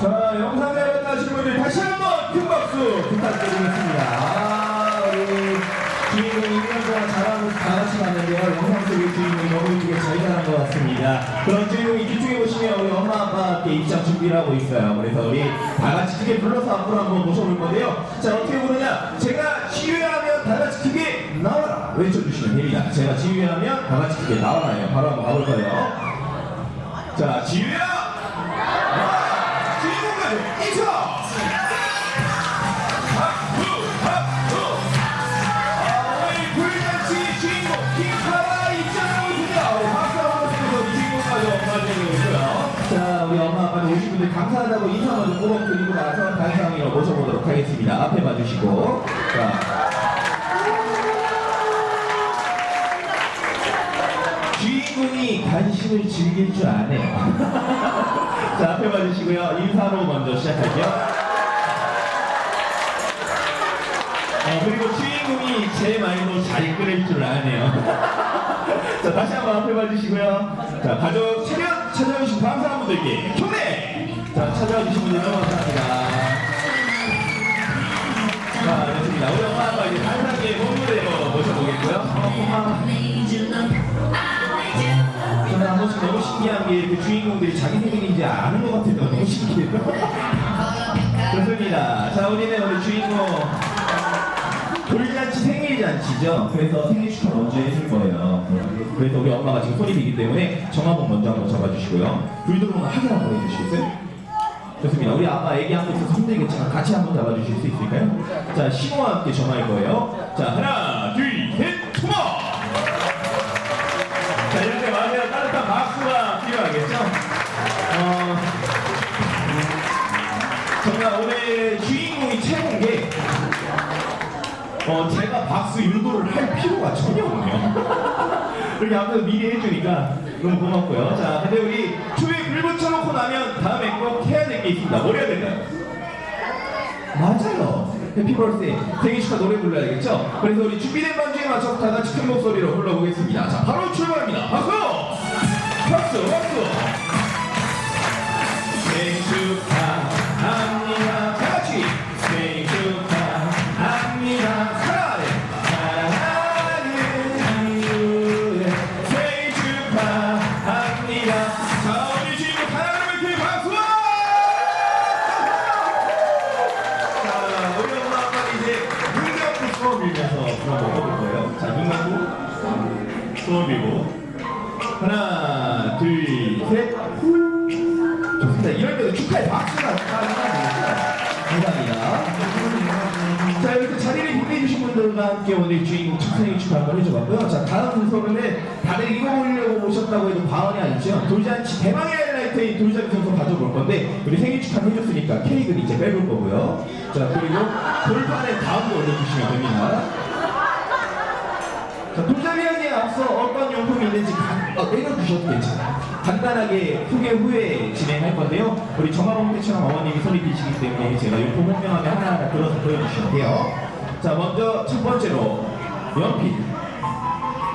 자, 영상 잘 봤다시는 분들 다시 한번 큰 박수 부탁드리겠습니다. 아, 우리 주인공이 1년 동안 잘하고 다 같이 봤는데요. 영상 속의 주인공이 너무 이쁘게 잘 자란 것 같습니다. 그런 주인공이 뒤쪽에 보시면 우리 엄마 아빠께 입장 준비를 하고 있어요. 그래서 우리 다 같이 크게 불러서 앞으로 한번 모셔볼 건데요. 자, 어떻게 부르냐? 제가 지휘하면 다 같이 크게 나와라. 외쳐주시면 됩니다. 제가 지휘하면 다 같이 크게 나와라요. 바로 한번 가볼 거예요. 자, 지휘야! 자, 우리 엄마 아빠는 오신 분들 감사하다고 인사 먼저 꼬박 드리고 나서 단상으로 모셔보도록 하겠습니다. 앞에 봐주시고. 자. 주인공이 간식을 즐길 줄 아네요. 자, 앞에 봐주시고요. 인사로 먼저 시작할게요. 어, 그리고 주인공이 제 말도 잘 끓일 줄 아네요. 자, 다시 한번 앞에 봐주시고요. 자, 가족 체면 찾아주신 감사한 분들께 경례! 자, 찾아와 주신 분들 너무 감사합니다. 자, 좋습니다. 우리 엄마 아빠 이제 간단하게 몸무대로 모셔보겠고요. 어, 엄마. 저는 한 번씩 너무 신기한 게 그 주인공들이 자기 생일인지 아는 것 같아서 너무 신기해요. 좋습니다. 자, 우리는 우리 주인공 돌잔치 생일 잔치죠. 그래서 생일 축하 먼저 해줄 거예요. 그래서 우리 엄마가 지금 손이 비기 때문에 정한번 먼저 한번 잡아주시고요. 불 들어오면 확인 한번 해주시겠어요? 좋습니다. 우리 아빠 애기 한번 있어서 힘들겠지만 같이 한번 잡아주실 수 있을까요? 자, 신호와 함께 전화할 거예요. 자, 하나, 둘, 셋, 투모! 어, 제가 박수 유도를 할 필요가 전혀 없네요. 이렇게 앞에서 미리 해주니까 너무 고맙고요. 자, 근데 우리 초에 불 붙여놓고 나면 다음에 꼭 해야 될 게 있습니다. 뭘 해야 될까요? 맞아요. 해피 벌스데이 생일 축하 노래 불러야겠죠? 그래서 우리 준비된 반주에 맞춰서 다 같이 큰 목소리로 불러보겠습니다. 자, 바로 출발합니다. 박수! 박수! 박수! 생일 축하 함께 오늘 주인공 첫 생일 축하 한번 해줘봤고요. 자, 다음 순서는 다들 입어보려고 오셨다고 해도 과언이 아니죠. 돌잔치 대망의 하이라이트인 돌잔치 순서 가져볼 건데, 우리 생일 축하 해줬으니까 케이크는 이제 빼볼 거고요. 자, 그리고 돌판에 다음도 올려주시면 됩니다. 자, 돌잡이하기에 앞서 어떤 용품이 있는지 간, 어, 내려주셔도 괜찮아요. 간단하게 소개 후에 진행할 건데요. 우리 정화봉 때처럼 어머님이 손이 뛰시기 때문에 제가 용품 설명하면 하나하나 들어서 보여주시면 돼요. 자, 먼저 첫 번째로 연필.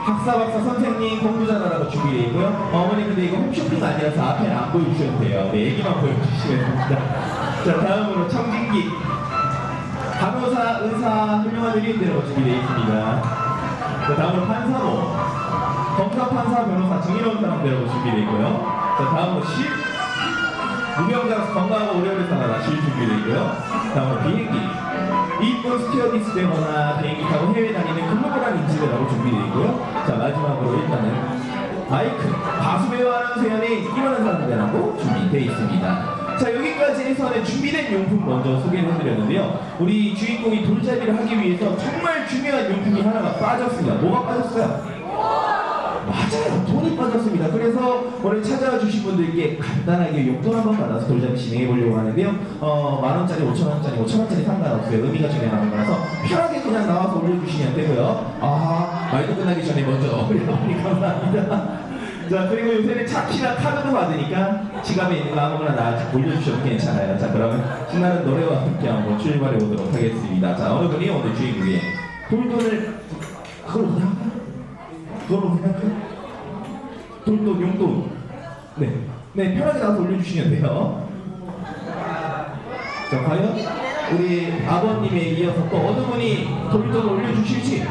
학사 박사 선생님 공부자라고 준비되어 있고요. 어머니 근데 이거 홈쇼핑 아니라서 앞에는 안 보여주셔도 돼요. 네, 얘기만 보여주시면 됩니다. 자, 다음으로 청진기. 간호사, 의사, 훌륭한 의료인들로 준비되어 있습니다. 자, 다음으로 판사로 검사, 판사, 변호사, 정의로운 사람들하고 준비되어 있고요. 자, 다음으로 실 무병장수 건강하고 오래오래 살아라 실 준비되어 있고요. 다음으로 비행기 이쁜 스튜어디스 되거나 비행기 타고 해외 다니는 글로벌한 인재들하고 준비되어 있고요. 자, 마지막으로 일단은 마이크 가수 배우 아나운서 연예인 이만한 사람들하고 준비되어 있습니다. 자 여기까지 해서는 준비된 용품 먼저 소개를 해드렸는데요. 우리 주인공이 돌잡이를 하기 위해서 정말 중요한 용품이 하나가 빠졌습니다. 뭐가 빠졌어요? 맞아요. 돈이 빠졌습니다. 그래서 오늘 찾아와 주신 분들께 간단하게 용돈 한번 받아서 돌잡이 진행해 보려고 하는데요. 어, 만 원짜리, 오천 원짜리, 오천 원짜리 상관없어요. 의미가 중요한 거라서 편하게 그냥 나와서 올려주시면 되고요. 아, 말도 끝나기 전에 먼저 올려보니 감사합니다. 자, 그리고 요새는 차키나 카드도 받으니까 지갑에 있는 거 아무거나 나 올려주셔도 괜찮아요. 자, 그러면 신나는 노래와 함께 한번 출발해 보도록 하겠습니다. 자, 어느 분이 오늘 주인공이에요. 돌돈을, 그걸 그냥 그걸로 그냥 그 돌돈 용돈 네. 네 편하게 나와서 올려주시면 돼요 자, 과연 우리 아버님에 이어서 또 어느 분이 돌격을 올려주실지.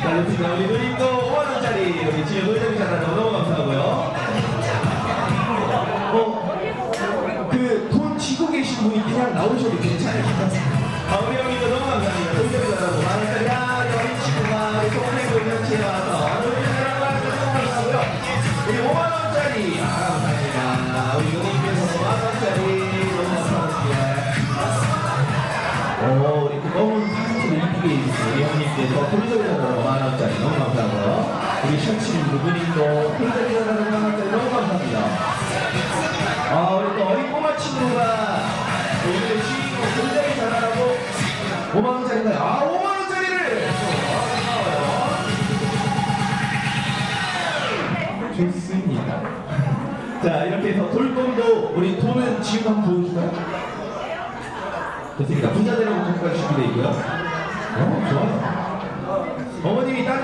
자, 좋습니다. 우리 누님도 5만원짜리 우리 지금 돌격이 잘하는 너무 감사하고요. 어, 그돈 쥐고 계신 분이 그냥 나오셔도 같아요. 아, 우리 형님도 너무 감사합니다. 돌격이라는 5만원짜리 너무 감사하고요. 우리 셔츠님 누구님도 돌격이라는 5만원짜리 너무 감사합니다. 아, 우리 또 어린 꼬마 친구가 오늘 주인공 굉장히 잘하라고 5만원짜리인가요? 아, 5만원짜리를! 좋습니다. 자, 이렇게 해서 돌돔도 우리 돈은 지금 한번 보여줄까요? 좋습니다. 부자되라고 정까지 준비되어 있고요. 어, 좋아요.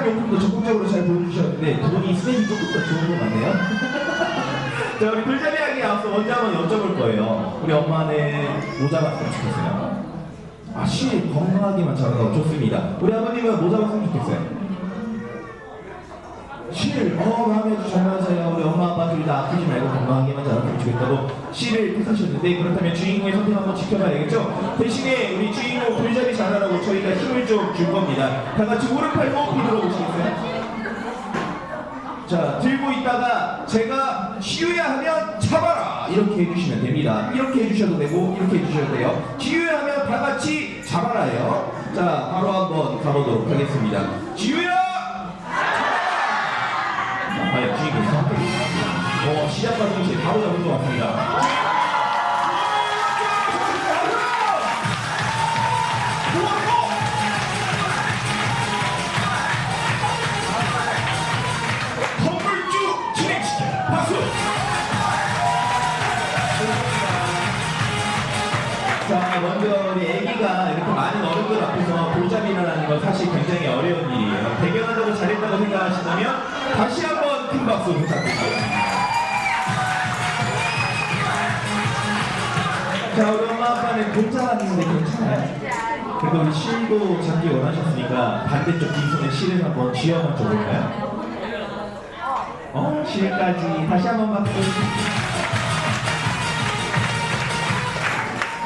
다른 용품도 적극적으로 잘 보여주셨는데 돈이 스펙이 조금 더 좋은 것 같네요. 자, 우리 돌잡이 하기 앞서 먼저 한번 여쭤볼 거예요. 우리 엄마는 모자 봤으면 좋겠어요. 아, 실 건강하게만 자라고 좋습니다. 우리 아버님은 모자 봤으면 좋겠어요. 실, 어, 마음에 아주 잘 맞아요. 우리 엄마 아빠 둘 다 아프지 말고 건강하게만 자랐으면 좋겠다고 실을 택하셨는데 그렇다면 주인공의 선택 한번 지켜봐야겠죠? 대신에 우리 주인공 돌잡이 잘하라고 저희가 힘을 좀 줄 겁니다. 다 같이 오른팔 호흡이 들어보시겠어요? 자, 들고 있다가 제가 지우야 하면 잡아라! 이렇게 해주시면 됩니다. 이렇게 해주셔도 되고, 이렇게 해주셔도 돼요. 지우야 하면 다 같이 잡아라요. 자, 바로 한번 가보도록 하겠습니다. 지우야! 자, 과연 주인공이 선택. 어, 시작과 동시에 바로 잡은 것 같습니다. 자, 먼저 우리 애기가 이렇게 많은 어른들 앞에서 돌잡이라는 건 사실 굉장히 어려운 일이에요. 대견하다고 잘했다고 생각하신다면 다시 한번 큰 박수 부탁드립니다. 자, 우리 엄마 아빠는 공짜하는데 괜찮아요? 그래도 우리 실도 잡기 원하셨으니까 반대쪽 빈손에 실을 한번 쥐어만 줘볼까요? 어, 실까지 다시 한번 박수.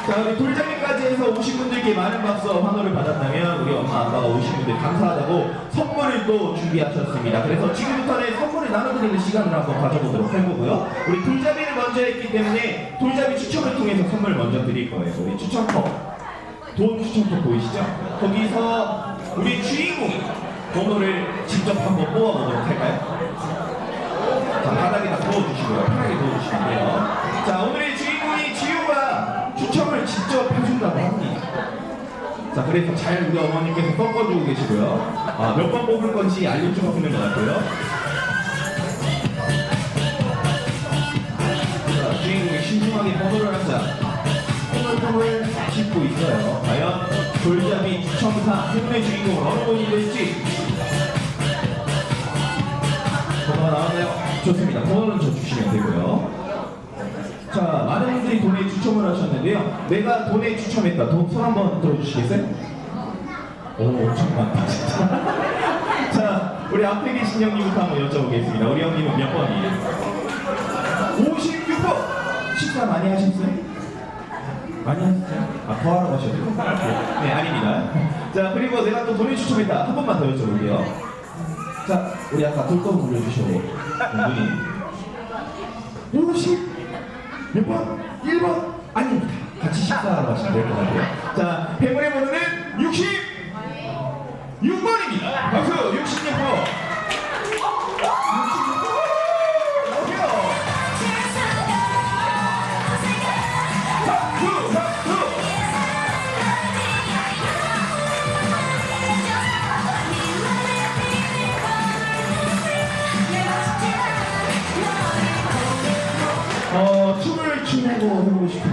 자, 우리 돌잡이까지 해서 오신 분들께 많은 박수와 환호를 받았다면 우리 엄마 아빠가 오신 분들 감사하다고 선물을 또 준비하셨습니다. 그래서 지금부터는 선물을 나눠드리는 시간을 한번 가져보도록 할 거고요. 우리 돌잡이를 먼저 했기 때문에 돌잡이 추첨을 통해서 선물 먼저 드릴 거예요. 우리 추첨법. 돈 추첨법 보이시죠? 거기서 우리 주인공이 번호를 직접 한번 뽑아보도록 할까요? 자, 바닥에다 넣어주시고요. 편하게 넣어주시면 돼요. 자, 오늘의 주인공이 지우가 추첨을 직접 해준다고 합니다. 자, 그래서 잘 우리 어머님께서 꺾어주고 계시고요. 아, 몇 번 뽑을 건지 알려주고 있는 것 같고요. 주인공이 신중하게 번호를 한 장. 번호통을 짚고 있어요. 과연 돌잡이 추첨사 행운의 주인공은 어느 분이 될지 번호가 나왔나요? 좋습니다. 번호는 저 주시면 되고요. 자, 많은 분들이 돈에 추첨을 하셨는데요. 내가 돈에 추첨했다. 돈손 한번 들어주시겠어요? 오, 엄청 많다, 진짜. 자, 우리 앞에 계신 형님부터 한번 여쭤보겠습니다. 우리 형님은 몇 번이에요? 56번! 식사 많이 하셨어요? 많이 하셨어요? 아, 더 하라고 하셔도 네, 네, 아닙니다. 자, 그리고 내가 또 돈에 추첨했다. 한 번만 더 여쭤볼게요. 자, 우리 아까 돌돔 올려주셔도 분이 50몇 번? 1번? 아닙니다. 같이 식사하러 가시면 될 것 같아요. 자, 해물의 번호는 60 6번입니다. 박수 66번. 66번.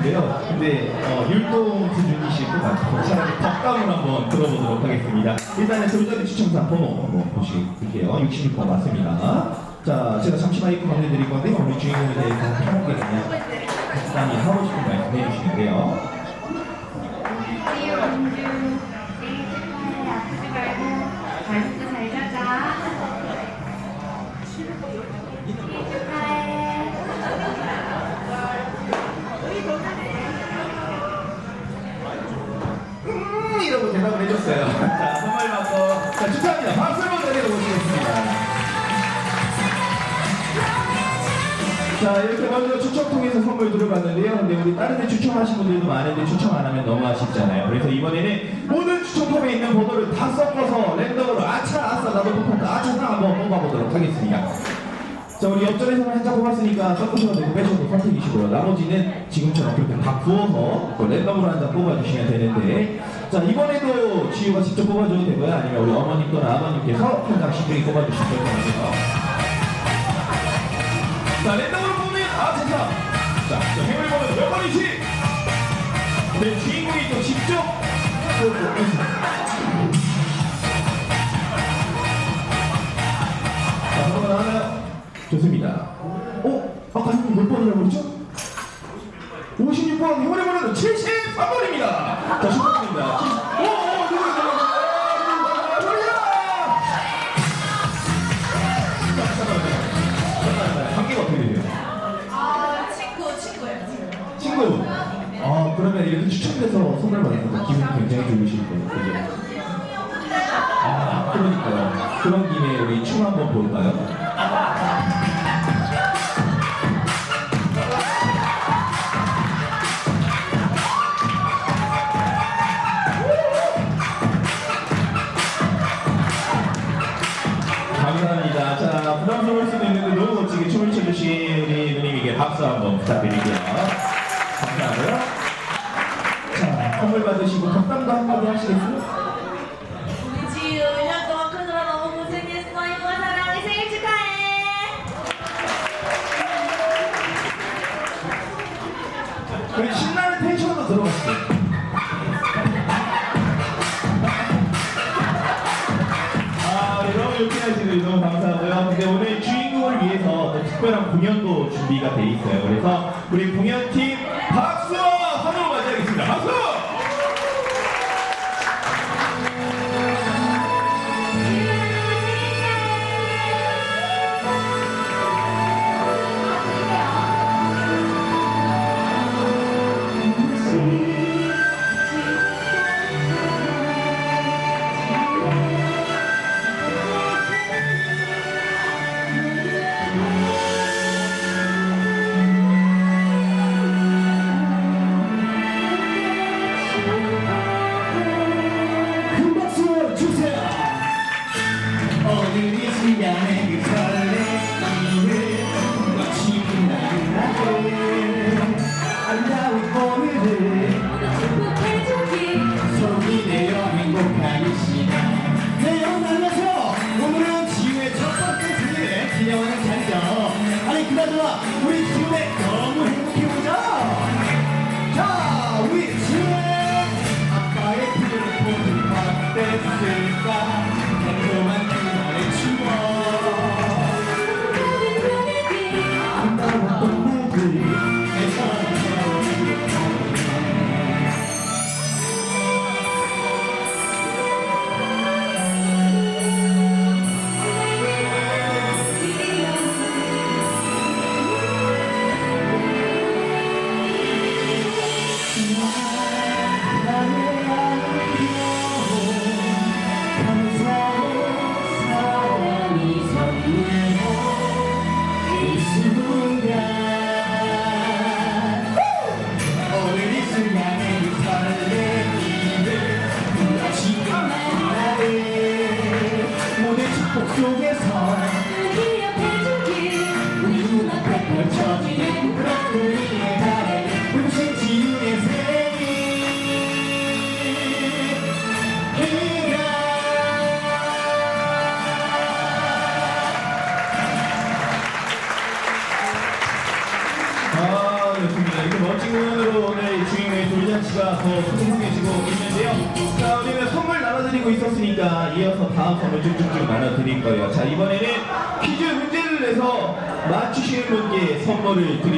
싶은데요. 근데 어, 율동 분위기실 것 같아서 차라리 덕감을 한번 들어보도록 하겠습니다. 일단은 돌잡이 추첨사 번호 한번 보실게요. 66번 맞습니다. 자, 제가 잠시 마이크 건네드릴 건데 우리 주인공에 대해서 편하게 그냥 적당히 하고 싶은 말씀 해주시면 돼요. 해줬어요. 자 선물 받고 자 축하합니다. 박수 한번 드려보시겠습니다. 자 이렇게 먼저 추첨 통해서 선물 들어봤는데요. 근데 우리 다른 데 추첨하신 분들도 많은데 추첨 안 하면 너무 아쉽잖아요. 그래서 이번에는 모든 추첨폼에 있는 번호를 다 섞어서 랜덤으로 아차 아싸 나도 뽑았다 아차상 한번 뽑아보도록 하겠습니다. 자 우리 옆전에서는 한장 뽑았으니까 섞으셔도 되고 빼셔도 선택이시고요. 나머지는 지금처럼 그렇게 다 부어서 또 랜덤으로 한 장 뽑아주시면 되는데 자 이번에도 지우가 직접 뽑아줘도 되고요. 아니면 우리 어머님 또는 아버님께서 한 장씩 중에 뽑아주시면 되고요. 자, 랜덤으로 뽑는 아차상. 자, 자 행운을 보면 몇 번이지? 네, 주인공이 또 직접 자, 한번 하나요? 좋습니다. 어? 아까 몇 번이라고 그랬죠? 56번 행운의 번호는 73번입니다. 자, 축하드립니다. 오, 오, 누구, 누구, 누구, 돌려! 자, 잠깐만요. 잠깐만요. 관계가 어떻게 되세요? 아 그러면 이렇게 추첨돼서 선물 받으니까 기분이 굉장히 좋으실 거예요. 아 그러니까요. 그런 김에 우리 춤 한번 볼까요? 준비가 돼 있어요. 그래서 우리 공연팀 박수와 환호로 맞이하겠습니다. 박수! 기념하는 자리죠 아니 그나저나 우리 지우의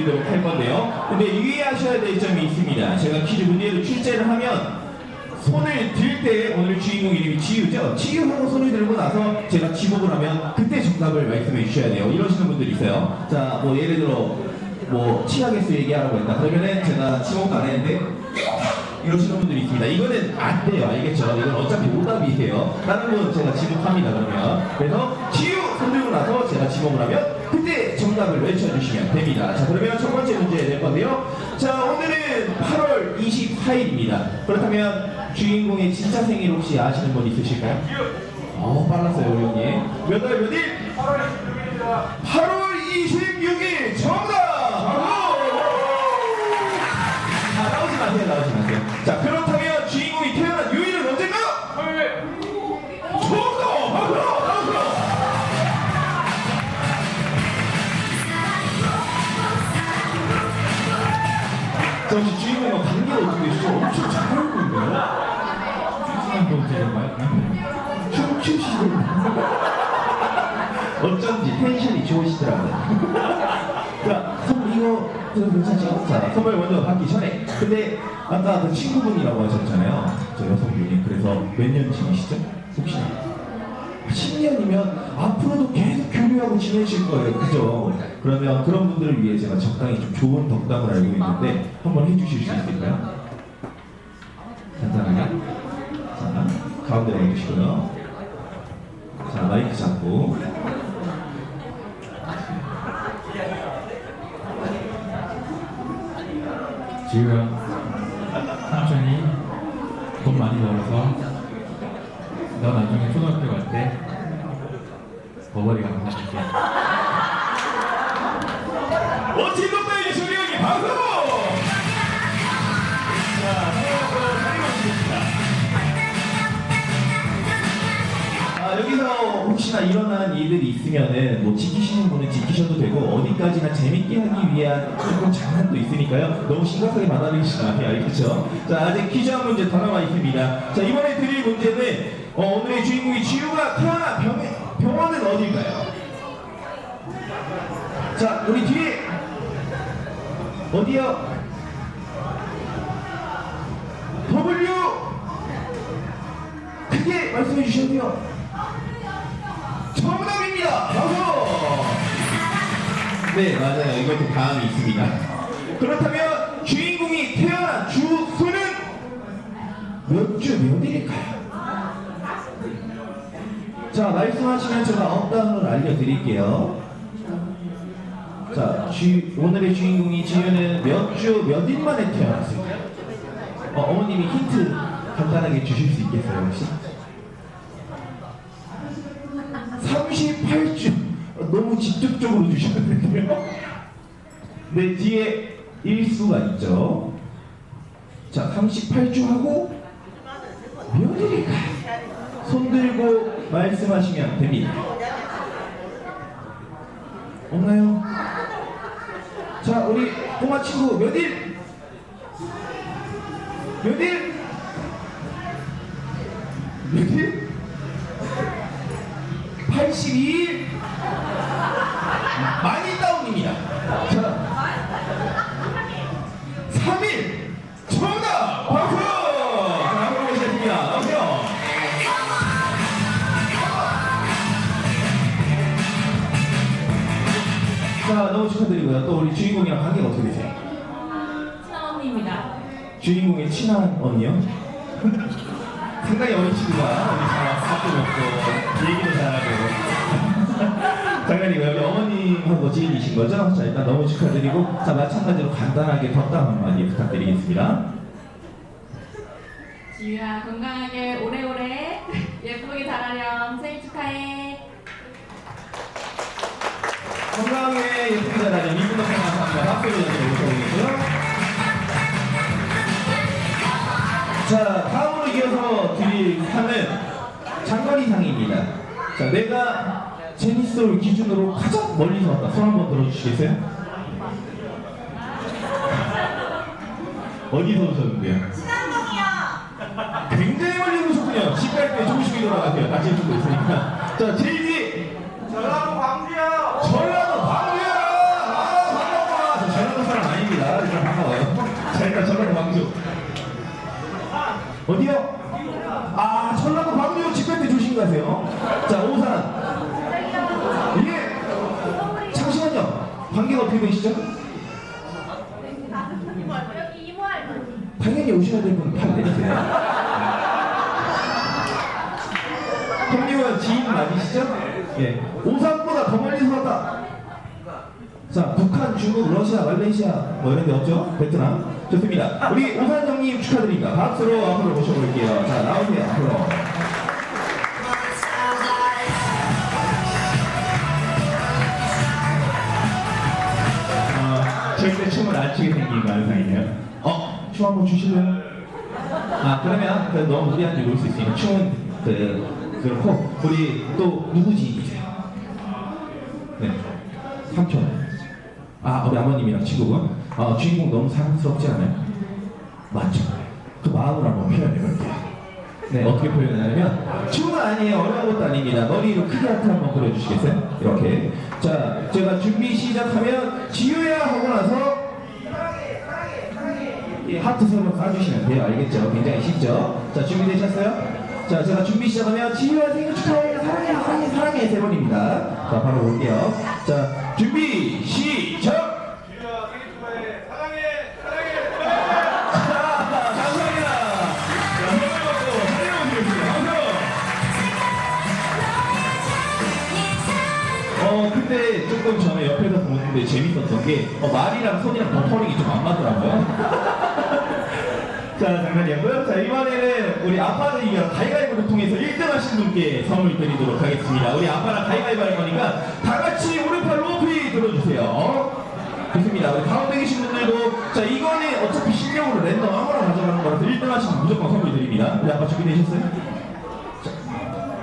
드리도록 할 건데요. 근데 유의하셔야 될 점이 있습니다. 제가 퀴즈 문제를 출제를 하면 손을 들 때 오늘 주인공 이름이 지유죠. 지유하고 손을 들고 나서 제가 지목을 하면 그때 정답을 말씀해 주셔야 돼요. 이러시는 분들이 있어요. 자, 뭐 예를 들어 뭐 치아개수 얘기하라고 했다. 그러면은 제가 지목도 안 했는데 이러시는 분들이 있습니다. 이거는 안 돼요. 알겠죠? 이건 어차피 오답이에요. 다른 건 제가 지목합니다. 그러면 그래서 지유 손 들고 나서 제가 지목을 하면 그때 정답을 외쳐주시면 됩니다. 자, 그러면 첫 번째 문제 낼 건데요. 자, 오늘은 8월 24일입니다. 그렇다면 주인공의 진짜 생일 혹시 아시는 분 있으실까요? 어, 빨랐어요, 우리 형님. 몇월 몇 일? 8월 26일 정답! 아, 나오지 마세요, 나오지 마세요. 저 괜찮죠? 자, 선물 먼저 받기 전에. 근데 아까 그 친구분이라고 하셨잖아요. 저 여성분이. 그래서 몇 년쯤이시죠? 혹시? 10년이면 앞으로도 계속 교류하고 지내실 거예요. 그죠? 그러면 그런 분들을 위해 제가 적당히 좀 좋은 덕담을 알고 있는데 한번 해주실 수 있을까요? 간단하게. 자, 가운데로 해주시고요. 자, 마이크 잡고. 지우야 삼촌이 돈 많이 벌어서 너 나중에 초등학교 갈 때 버버리가 만나줄게. 멋진 덕 혹시나 일어난 일들이 있으면은 뭐 지키시는 분은 지키셔도 되고 어디까지나 재밌게 하기 위한 조금 장난도 있으니까요. 너무 심각하게 받아들이시지 마세요. 알겠죠? 자, 아직 퀴즈 한 문제 더 남아 있습니다. 자, 이번에 드릴 문제는 어, 오늘의 주인공이 지우가 태어난 병, 병원은 어딜까요? 자, 우리 뒤에 어디요? W 크게 말씀해 주셔야 돼요. 네 맞아요. 이것도 다음이 있습니다. 그렇다면 주인공이 태어난 주수는 몇 주 몇일일까요? 자 말씀하시면 제가 업다운을 알려드릴게요. 자, 주, 오늘의 주인공이 지유는 몇주 몇일 만에 태어났을까요? 어, 어머님이 힌트 간단하게 주실 수 있겠어요, 혹시? 너무 직접적으로 주셨는데요. 네, 뒤에 일수가 있죠. 자, 38주 하고 몇 일일까요? 손 들고 말씀하시면 됩니다. 없나요? 자, 우리 꼬마 친구 일? 몇 일? 82일? 축하드리고요. 또 우리 주인공이랑 관계가 어떻게 되세요? 친한 언니입니다. 주인공의 친한 언니요? 상당히 어린 친구가 우리 없고 얘기도 잘하고 장난이고요. 여기 어머님하고 지인이신 거죠? 자 일단 너무 축하드리고 자 마찬가지로 간단하게 덕담 한마디 부탁드리겠습니다. 지유야 건강하게 오래오래 예쁘게 자라렴 생일 축하해. 건강에 예쁘게 자라는 미분덕 생활합니다. 박수를 드리고요. 자, 다음으로 이어서 드릴 상은 장거리상입니다. 자, 내가 제니스를 기준으로 가장 멀리서 왔다. 손 한번 들어주시겠어요? 어디서 오셨는데요? 신한동이요. 굉장히 멀리 오셨군요. 집갈때 조심히 돌아가세요. 다칠 수도 있으니까. 자, 제일 어디요? 아, 전라도 광주 집회 때 조심 가세요. 자, 오산. 예. 잠시만요. 관계가 어떻게 되시죠? 여기 이모 할머니. 당연히 오셔야 될 분은 팔 내리세요. 형님은 지인 맞으시죠? 예. 오산보다 더 멀리서 왔다. 자, 북한, 중국, 러시아, 말레이시아 뭐 이런 데 없죠? 베트남. 좋습니다. 우리 오산 형님 축하드립니다. 박수로 앞으로 모셔볼게요. 자, 나오세요. 앞으로. 어, 절대 춤을 안 추게 생긴 관상이네요. 어? 춤 한번 주실래요? 아, 그러면 그 너무 무리한 줄올수 있으니까 춤은 그, 그렇고, 우리 또 누구 지인이세요? 네. 삼촌. 아, 우리 아버님이랑 친구분. 아, 주인공 너무 사랑스럽지 않아요? 맞죠? 그 마음을 한번 표현해볼게요. 네, 어떻게 표현하냐면, 춤은 아니에요. 어려운 것도 아닙니다. 머리로 크게 하트 한번 그려주시겠어요? 이렇게. 자, 제가 준비 시작하면, 지효야 하고 나서, 이 하트 세번 쏴주시면 돼요. 알겠죠? 굉장히 쉽죠? 자, 준비되셨어요? 자, 제가 준비 시작하면, 지효야 생일 축하해. 사랑해, 사랑해, 사랑해. 세 번입니다. 자, 바로 볼게요. 자, 준비, 시작! 조금 전에 옆에서 보는데 재밌었던 게, 어, 말이랑 손이랑 버퍼링이 좀 안 맞더라고요. 자, 장난이었고요. 자, 이번에는 우리 아빠를 이겨 가위바위보를 통해서 1등 하신 분께 선물 드리도록 하겠습니다. 우리 아빠랑 가위바위보 할 거니까 다 같이 오른팔 높이 들어주세요. 좋습니다. 우리 가운데 계신 분들도 자, 이거는 어차피 실력으로 랜덤 아무나 가져가는 거라서 1등 하시면 무조건 선물 드립니다. 우리 아빠 준비되셨어요? 자,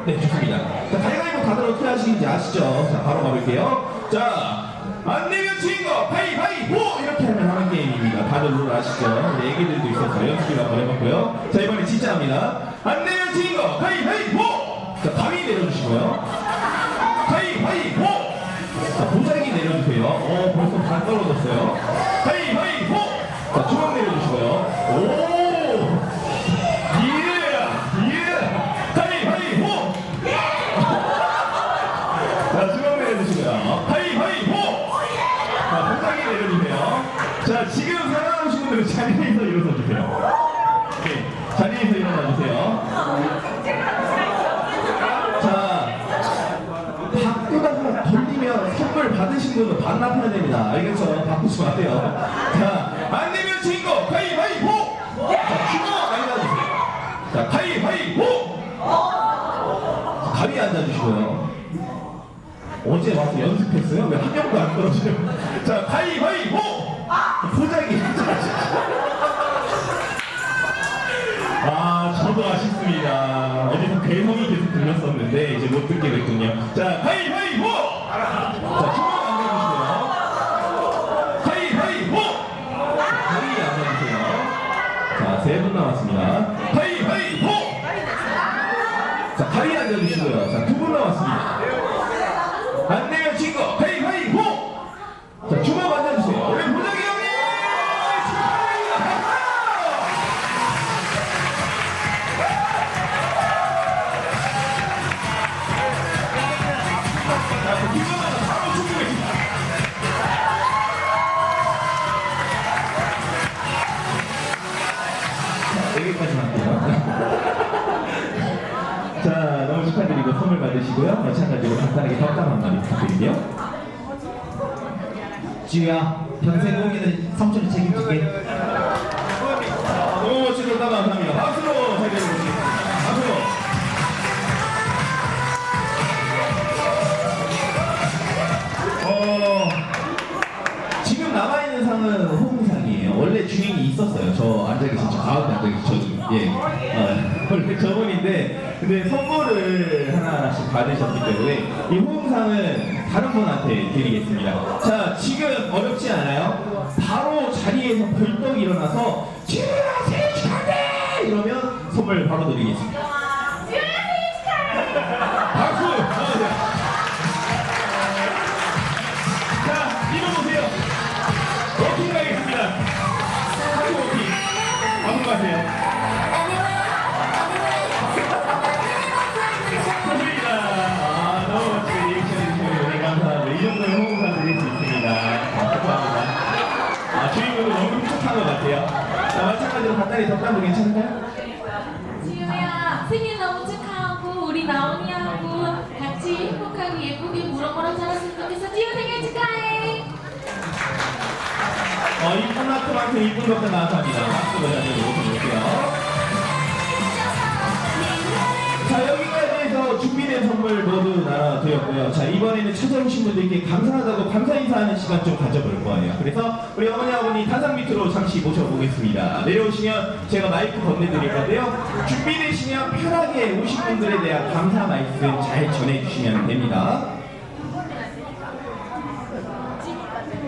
네, 좋습니다. 자, 가위바위보 다들 어떻게 하시는지 아시죠? 자, 바로 가볼게요. 자, 안 내면 진 거, 가위바위보! 이렇게 하면 하는 게임입니다. 다들 룰 아시죠? 우리 애기들도 있어서 연습을 한번 해봤고요. 자, 이번에 진짜 합니다. 안 내면 진 거, 가위바위보! 자, 가위 내려주시고요. 가위바위보! 자, 보자기 내려주세요. 어, 벌써 다 떨어졌어요. 가위바위 반납해야 됩니다. 알겠죠? 바꾸지 마세요. 자, 안 되면 친구 가위바위보! 자, 주먹 앉아주세요. 자, 가위바위보! 자, 가위에 앉아주시고요. 어제 와서 연습했어요? 왜 한 명도 안 떨어져요? 자, 가위바위보! 받으시고요. 마찬가지로 간단하게 덕담 한마디 부탁드릴게요. 지우야 평생 공연은 삼촌이 책임질게 너무 멋진 덕담 감사합니다. 박수로 잘해주겠습니다. 박수로. 어, 지금 남아있는 상은 호응상이에요. 원래 주인이 있었어요. 저 앉아계신 저 가운데 앉아계신 저분. 예. 어, 원래 저분인데, 근데 선물을 하나씩 받으셨기 때문에 이 호응상은 다른 분한테 드리겠습니다. 자, 지금 어렵지 않아요? 바로 자리에서 벌떡 일어나서 지우야 생일 축하해! 이러면 선물 바로 드리겠습니다. 간단히 덕담도 괜찮을까요? 지우야 생일 너무 축하하고 우리 나온이하고 같이 행복하게 예쁘게 무럭무럭 자랐으면 좋겠어 지우 생일 축하해 어, 이쁜 하트만큼 이쁜 것도 나와서 합니다. 박수 보내드리도록 볼게요. 선물 모두 나눠드렸고요. 자, 이번에는 찾아오신 분들께 감사하다고 감사 인사하는 시간 좀 가져볼 거예요. 그래서 우리 어머니, 아버님 탄상 밑으로 잠시 모셔보겠습니다. 내려오시면 제가 마이크 건네드릴 건데요. 준비되시면 편하게 오신 분들에 대한 감사 말씀 잘 전해주시면 됩니다.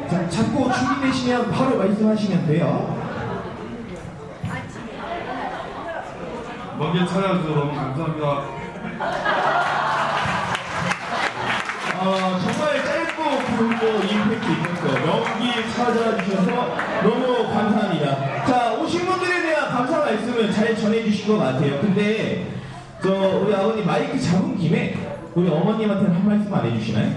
자, 자꾸 준비되시면 바로 말씀하시면 돼요. 먼길 찾아주셔서 너무 감사합니다. 어, 정말 짧고 굵고 임팩트 있었어요. 명기 찾아주셔서 너무 감사합니다. 자, 오신 분들에 대한 감사 말씀을 잘 전해주신 것 같아요. 근데, 저, 우리 아버님 마이크 잡은 김에 우리 어머님한테는 한 말씀 안 해주시나요?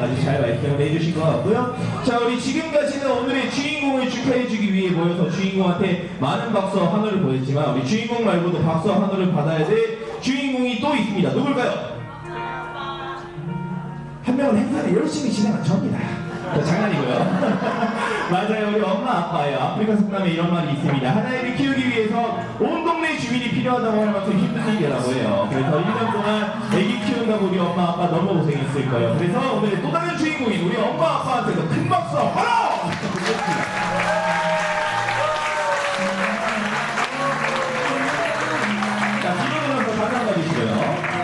사랑까지 잘 말씀을 해주신 것 같고요. 자, 우리 지금까지는 오늘의 주인공을 축하해주기 위해 모여서 주인공한테 많은 박수와 환호를 보냈지만 우리 주인공 말고도 박수와 환호를 받아야 될 주인공이 또 있습니다. 누굴까요? 한 명은 행사를 열심히 진행한 접니다. 저 장난이고요. 맞아요. 우리 엄마 아빠예요. 아프리카 속담에 이런 말이 있습니다. 하나를 키우기 위해서 온 동네 주민이 필요하다고 할 만큼 힘든 일이라고 해요. 그래서 1년 동안 애기 키운다고 우리 엄마 아빠 너무 고생했을 거예요. 그래서 오늘의 또 다른 주인공인 우리 엄마 아빠한테도 큰 박수! 부탁드립니다. 자, 뒤로 돌아서 한번 해주시고요.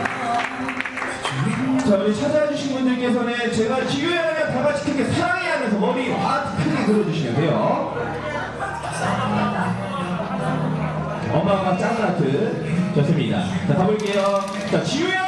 자 우리 찾아주신 분들께서는 제가 지유야 다 같이 크게 사랑해 하면서 머리 확 크게 그려주시면 돼요. 엄마가 짱 하트 좋습니다. 자 가볼게요. 자 지유야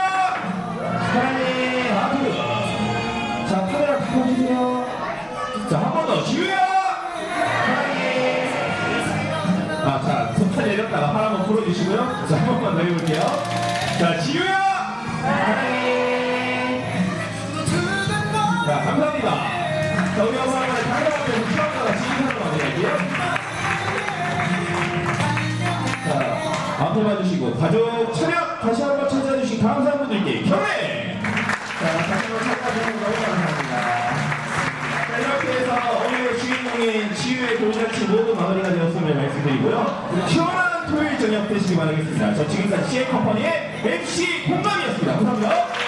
다른 앞에서 수학과가 진행하러 마무리할게요. 자, 앞에 봐주시고, 가족 차렷 다시 한번 찾아주신 감사한 분들께 경례! 자, 다시 한번 찾아주셔서 너무 감사합니다. 자, 이렇게 해서 오늘의 주인공인 치유의 돌잔치 모두 마무리가 되었음을 말씀드리고요. 시원한 토요일 저녁 되시기 바라겠습니다. 저 지금까지 CA 컴퍼니의 MC 공감이었습니다. 감사합니다.